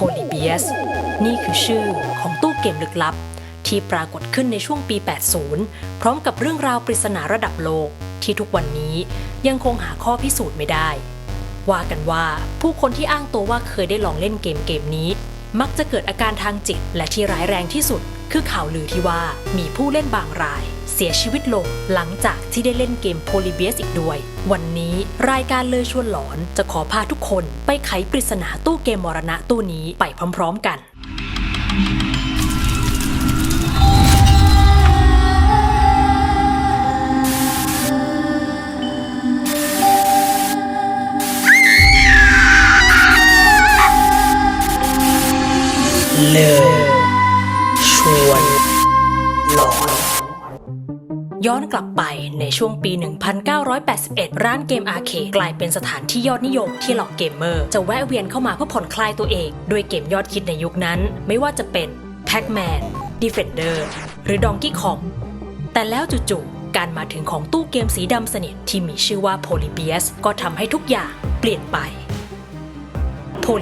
Polybius นี่คือชื่อของตู้เกมลึกลับ ที่ปรากฏขึ้นในช่วงปี 80 พร้อมกับเรื่องราวปริศนาระดับโลก ที่ทุกวันนี้ยังคงหาข้อพิสูจน์ไม่ได้ ว่ากันว่าผู้คนที่อ้างตัวว่าเคยได้ลองเล่นเกมเกมนี้ มักจะเกิดอาการทางจิตและที่ร้ายแรงที่สุด คือข่าวลือที่ว่ามีผู้เล่นบางราย เสียชีวิตลงหลังจากที่ได้เล่นเกมโพลิเบียสอีกด้วย วันนี้รายการเลยชวนหลอนจะขอพาทุกคนไปไขปริศนาตู้เกมมรณะตู้นี้ไปพร้อมๆกันเลย ย้อนกลับไปในช่วงปี 1981 ร้านเกมอาร์เคดกลายเป็นสถานที่ยอดนิยมที่เหล่าเกมเมอร์จะแวะเวียนเข้ามาเพื่อผ่อนคลายตัวเองด้วยเกมยอดฮิตในยุคนั้น ไม่ว่าจะเป็น Pac-Man Defender หรือ Donkey Kong แต่แล้วจู่ๆการมาถึงของตู้เกมสีดำสนิทที่มีชื่อว่า Polybius ก็ทำให้ทุกอย่างเปลี่ยนไป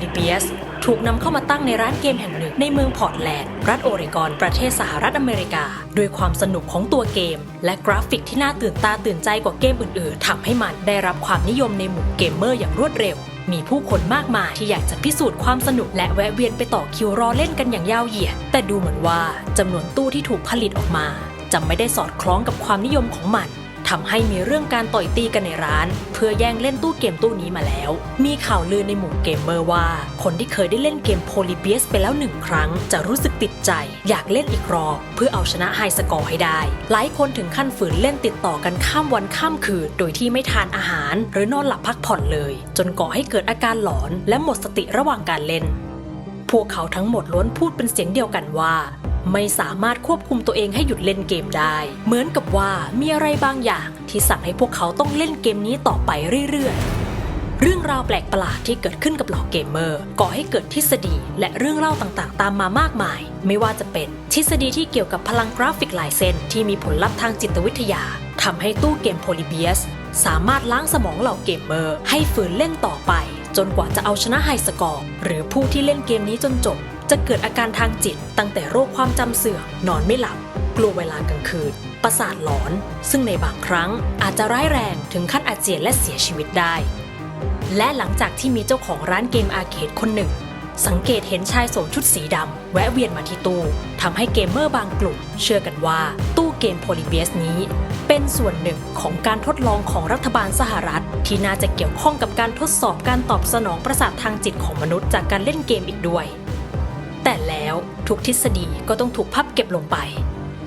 ลิเบียสถูกนำเข้ามาตั้งในร้านเกมแห่งหนึ่งในเมืองพอร์ตแลนด์ รัฐโอเรกอน ประเทศสหรัฐอเมริกา ด้วยความสนุกของตัวเกม และกราฟิกที่น่าตื่นตาตื่นใจกว่าเกมอื่นๆทำให้มันได้รับความนิยมในหมู่เกมเมอร์อย่างรวดเร็ว มีผู้คนมากมายที่อยากจะพิสูจน์ความสนุกและแวะเวียนไปต่อคิวรอเล่นกันอย่างยาวเหยียด แต่ดูเหมือนว่าจำนวนตู้ที่ถูกผลิตออกมาจะไม่ได้สอดคล้องกับความนิยมของมัน ทำให้มีเรื่องการต่อยตีกันในร้าน เพื่อแย่งเล่นตู้เกมตู้นี้มาแล้ว มีข่าวลือในหมู่เกมเมอร์ว่า คนที่เคยได้เล่นเกมโพลิเบียสไปแล้วหนึ่งครั้ง จะรู้สึกติดใจ อยากเล่นอีกรอบเพื่อเอาชนะไฮสกอร์ให้ได้ หลายคนถึงขั้นฝืนเล่นติดต่อกันข้ามวันข้ามคืน โดยที่ไม่ทานอาหาร หรือนอนหลับพักผ่อนเลย จนก่อให้เกิดอาการหลอน และหมดสติระหว่างการเล่น พวกเขาทั้งหมดล้วนพูดเป็นเสียงเดียวกันว่า ไม่สามารถควบคุมตัวเองให้หยุดเล่นเกมได้ เหมือนกับว่ามีอะไรบางอย่างที่สั่งให้พวกเขาต้องเล่นเกมนี้ต่อไปเรื่อยๆ เรื่องราวแปลกประหลาดที่เกิดขึ้นกับเหล่าเกมเมอร์ก่อให้เกิดทฤษฎีและเรื่องเล่าต่างๆ ตามมามากมาย ไม่ว่าจะเป็นทฤษฎีที่เกี่ยวกับพลังกราฟิกลายเส้นที่มีผลลัพธ์ทางจิตวิทยาทำให้ตู้เกมโพลิเบียส สามารถล้างสมองเหล่าเกมเมอร์ ให้ฝืนเล่นต่อไป จนกว่าจะเอาชนะไฮสกอร์ หรือผู้ที่เล่นเกมนี้จนจบ จะเกิดอาการทางจิต ตั้งแต่โรคความจำเสื่อมนอนไม่หลับ กลัวเวลากลางคืน ประสาทหลอน ซึ่งในบางครั้งอาจจะร้ายแรงถึงขั้นอาเจียนและเสียชีวิตได้ และหลังจากที่มีเจ้าของร้านเกมอาร์เคดคนหนึ่ง สังเกตเห็นชายสวมชุดสีดำแวะเวียนมาที่ตู้ทำให้เกมเมอร์บางกลุ่ม เชื่อกันว่าตู้เกมโพลิเบียสนี้ เป็นส่วนหนึ่งของการทดลองของรัฐบาลสหรัฐ ที่น่าจะเกี่ยวข้องกับการทดสอบการตอบสนองประสาททางจิตของมนุษย์จากการเล่นเกมอีกด้วย แต่แล้วทุกทฤษฎีก็ต้องถูกพับเก็บลงไป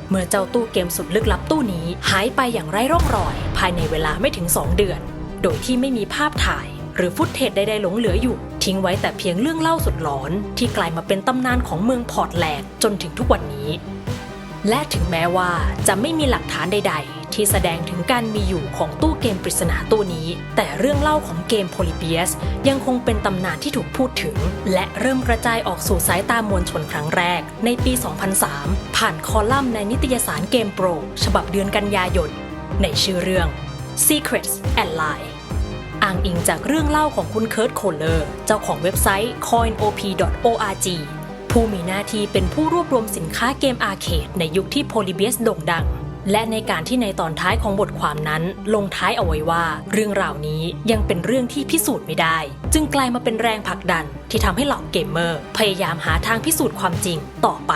เมื่อเจ้าตู้เกมสุดลึกลับตู้นี้หายไปอย่างไร้ร่องรอย ภายในเวลาไม่ถึง 2 เดือน โดยที่ไม่มีภาพถ่าย หรือฟุตเทจใดๆหลงเหลืออยู่ ทิ้งไว้แต่เพียงเรื่องเล่าสุดหลอน ที่กลายมาเป็นตำนานของเมืองพอร์ตแลนด์จนถึงทุกวันนี้ และถึงแม้ว่าจะไม่มีหลักฐานใด ๆ ที่แสดงถึงการมีอยู่ของตู้เกมปริศนาตู้นี้ แต่เรื่องเล่าของเกมโพลิเบียสยังคงเป็นตำนานที่ถูกพูดถึง และเริ่มกระจายออกสู่สายตามวลชนครั้งแรก ในปี 2003 ผ่านคอลัมน์ในนิตยสารเกมโปร ฉบับเดือนกันยายนในชื่อเรื่อง Secrets and Lie อ้างอิงจากเรื่องเล่าของคุณเคิร์ตโคลเลอร์ เจ้าของเว็บไซต์ coinop.org ผู้มีหน้าที่เป็นผู้รวบรวมสินค้าเกมอาร์เคดในยุคที่โพลิเบียสโด่งดัง และในการที่ในตอนท้ายของบทความนั้น ลงท้ายเอาไว้ว่า เรื่องราวนี้ยังเป็นเรื่องที่พิสูจน์ไม่ได้ จึงกลายมาเป็นแรงผลักดันที่ทำให้เหล่าเกมเมอร์ พยายามหาทางพิสูจน์ความจริงต่อไป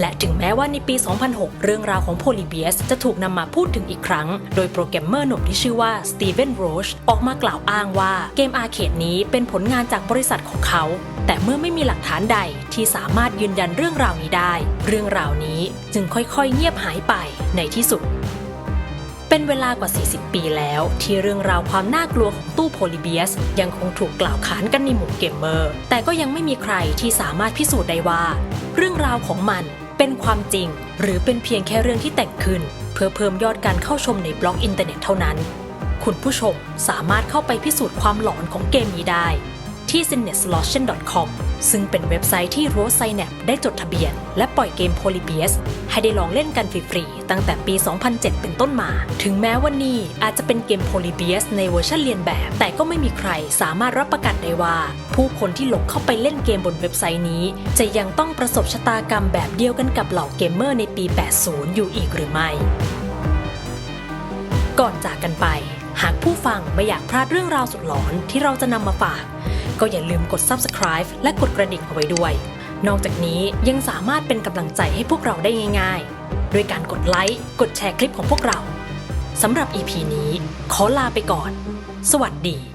และถึงแม้ว่าในปี 2006 เรื่องราวของโพลิเบียสจะถูกนำมาพูดถึงอีกครั้ง โดยโปรแกรมเมอร์หนุ่มที่ชื่อว่าสตีเวนโรชออกมากล่าวอ้างว่าเกมอาร์เคดนี้เป็นผลงานจากบริษัทของเขา แต่เมื่อไม่มีหลักฐานใดที่สามารถยืนยันเรื่องราวนี้ได้ เรื่องราวนี้จึงค่อยๆ เงียบหายไปในที่สุดเป็นเวลากว่า 40 ปีแล้ว ที่เรื่องราวความน่ากลัวของตู้โพลิเบียส ยังคงถูกกล่าวขานกันในหมู่เกมเมอร์ แต่ก็ยังไม่มีใครที่สามารถพิสูจน์ได้ว่า เรื่องราวของมัน เป็นความจริง หรือเป็นเพียงแค่เรื่องที่แต่งขึ้น เพื่อเพิ่มยอดการเข้าชมในบล็อกอินเทอร์เน็ตเท่านั้น คุณผู้ชมสามารถเข้าไปพิสูจน์ความหลอนของเกมนี้ได้ ที่ c i n e t s l o t i o n c o m ซึ่งเป็นเว็บไซต์ที่ Rose s y n a p ได้จดทะเบียน และปล่อยเกม Polybius ให้ได้ลองเล่นกันฟรีๆ ตั้งแต่ปี 2007 เป็นต้นมา ถึงแม้ว่านี่อาจจะเป็นเกม Polybius ในเวอร์ชันเรียนแบบ แต่ก็ไม่มีใครสามารถรับประกันได้ว่า ผู้คนที่หลงเข้าไปเล่นเกมบนเว็บไซต์นี้ จะยังต้องประสบชะตากรรมแบบเดียวกันกับเหล่าเกมเมอร์ในปี 80 อยู่อีกหรือไม่ ก่อนจากกันไป หากผู้ฟังไม่อยากพลาดเรื่องราวสุดหลอนที่เราจะนำมาฝาก ก็อย่าลืมกด subscribe และกดกระดิ่งเอาไว้ด้วย นอกจากนี้ยังสามารถเป็นกำลังใจให้พวกเราได้ง่ายๆด้วยการกดไลค์กดแชร์คลิปของพวกเราสำหรับ EP นี้ขอลาไปก่อน สวัสดี